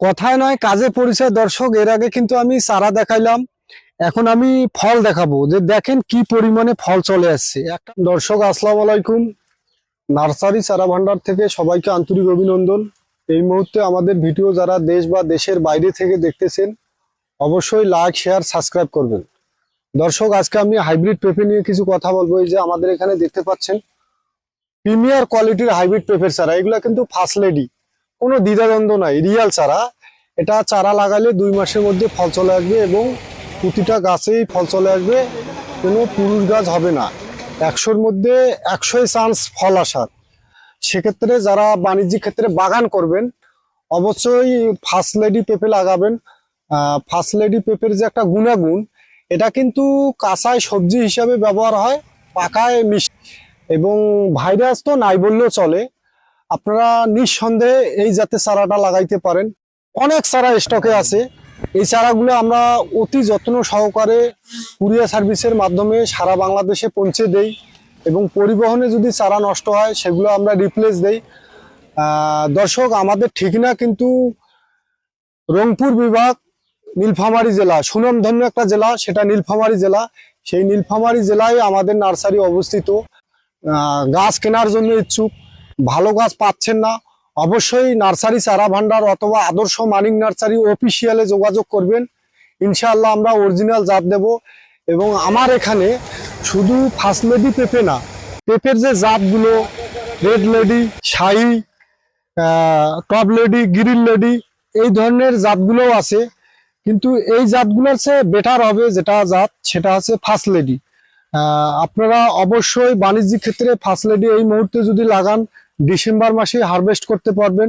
কথায় নয়, কাজে পরিচয় দর্শক, এর আগে কিন্তু আমি চারা দেখাইলাম। এখন আমি ফল দেখাবো। যে দেখেন কি পরিমাণে ফল চলে আসছে। একটা দর্শক, আসসালামু আলাইকুম। নার্সারি চারা ভান্ডার থেকে সবাইকে আন্তরিক অভিনন্দন। এই মুহূর্তে আমাদের ভিডিও যারা দেশ বা দেশের বাইরে থেকে দেখতেছেন, অবশ্যই লাইক, শেয়ার, সাবস্ক্রাইব করবেন। দর্শক, আজকে আমি হাইব্রিড পেঁপে নিয়ে কিছু কথা বলব। এই যে আমাদের এখানে দেখতে পাচ্ছেন, প্রিমিয়ার কোয়ালিটির হাইব্রিড পেঁপের চারা। এগুলো কিন্তু ফার্স্ট লেডি। কোনো দ্বিধাদ্বন্দ্ব নাই রিয়াল চারা। এটা চারা লাগালে দুই মাসের মধ্যে ফল চলে আসবে এবং প্রতিটা গাছেই ফল চলে আসবে, কোনো পুরুষ গাছ হবে না। একশোর মধ্যে একশোই চান্স ফল আসার। সেক্ষেত্রে যারা বাণিজ্যিক ক্ষেত্রে বাগান করবেন, অবশ্যই ফার্স্ট লেডি পেঁপে লাগাবেন। ফার্স্ট লেডি পেঁপের যে একটা গুণাগুণ, এটা কিন্তু কাঁচায় সবজি হিসাবে ব্যবহার হয়, পাকায় মিষ্টি এবং ভাইরাস তো নাই বললেও চলে আপনারা নিঃসন্দেহে এই জাতের চারাটা লাগাইতে পারেন। অনেক চারা স্টকে আছে। এই চারাগুলো আমরা অতি যত্ন সহকারে কুরিয়ার সার্ভিসের মাধ্যমে সারা বাংলাদেশে পৌঁছে দেই এবং পরিবহনে যদি চারা নষ্ট হয়, সেগুলো আমরা রিপ্লেস দেই। দর্শক, আমাদের ঠিকানা কিন্তু রংপুর বিভাগ, নীলফামারী জেলা, সুনামধন্য একটা জেলা, সেটা নীলফামারী জেলা। সেই নীলফামারী জেলায় আমাদের নার্সারি অবস্থিত। গাছ কেনার জন্য ইচ্ছুক। ভালো গাছ পাচ্ছেন না, অবশ্যই নার্সারি চারা ভান্ডার অথবা আদর্শ মানিক নার্সারি অফিসিয়ালে যোগাযোগ করবেন। ইনশাআল্লাহ আমরা অরিজিনাল জাত দেব এবং আমার এখানে শুধু ফার্স্ট লেডি পেঁপে না, পেঁপের যে জাতগুলো red lady Shahi top lady green lady এই ধরনের জাতগুলোও আছে। কিন্তু এই জাতগুলোর চেয়ে বেটার হবে যেটা জাত, সেটা হচ্ছে ফার্স্ট লেডি আপনারা অবশ্যই বাণিজ্যিক ক্ষেত্রে ফার্স্ট লেডি এই মুহূর্তে যদি লাগান ডিসেম্বর মাসে হারভেস্ট করতে পারবেন।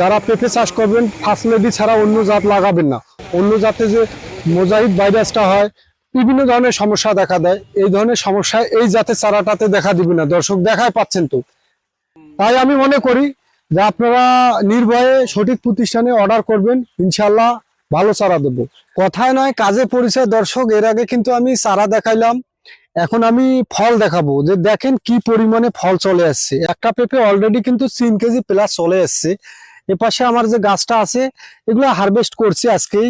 যারা পেঁপে চাষ করবেন ফার্স্ট লেডি ছাড়া অন্য জাত লাগাবেন না। অন্য জাতে যে মোজাহিদ ভাইরাসটা হয়, বিভিন্ন ধরনের সমস্যা দেখা দেয়। এই ধরনের সমস্যা এই জাতের চারাটাতে দেখা দিবে না। দর্শক দেখায় পাচ্ছেন তো। তাই আমি মনে করি যে আপনারা নির্ভয়ে সঠিক প্রতিষ্ঠানে অর্ডার করবেন ইনশাল্লাহ ভালো চারা দেবো। কথায় নয়, কাজে পরিচয় দর্শক। এর আগে কিন্তু আমি চারা দেখাইলাম। এখন আমি ফল দেখাবো, যে দেখেন কি পরিমাণে ফল চলে আসছে। একটা পেঁপে অলরেডি কিন্তু তিন কেজি প্লাস চলে আসছে। এপাশে আমার যে গাছটা আছে, এগুলো হারভেস্ট করছি আজকেই।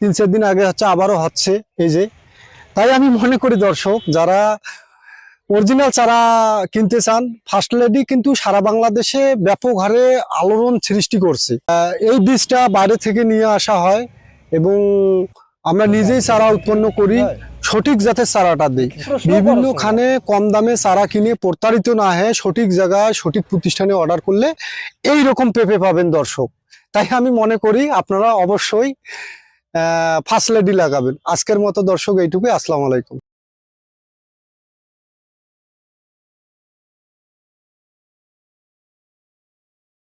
তিন চার দিন আগে হচ্ছে আবারও হচ্ছে, এই যে। তাই আমি মনে করি দর্শক, যারা অরিজিনাল চারা কিনতে চান ফার্স্ট লেডি কিন্তু সারা বাংলাদেশে ব্যাপক হারে আলোড়ন সৃষ্টি করছে। এই বীজটা বাইরে থেকে নিয়ে আসা হয় এবং আমরা নিজেই চারা উৎপন্ন করি। সঠিক জাতের চারাটা দিই বিভিন্ন খানে কম দামে চারা কিনে প্রতারিত না হয়ে সঠিক জায়গায় সঠিক প্রতিষ্ঠানে অর্ডার করলে এই রকম পেপে পাবেন দর্শক। তাই আমি মনে করি আপনারা অবশ্যই ফার্স্ট লেডি লাগাবেন। আজকের মতো দর্শক এইটুকুই। আসসালামু আলাইকুম।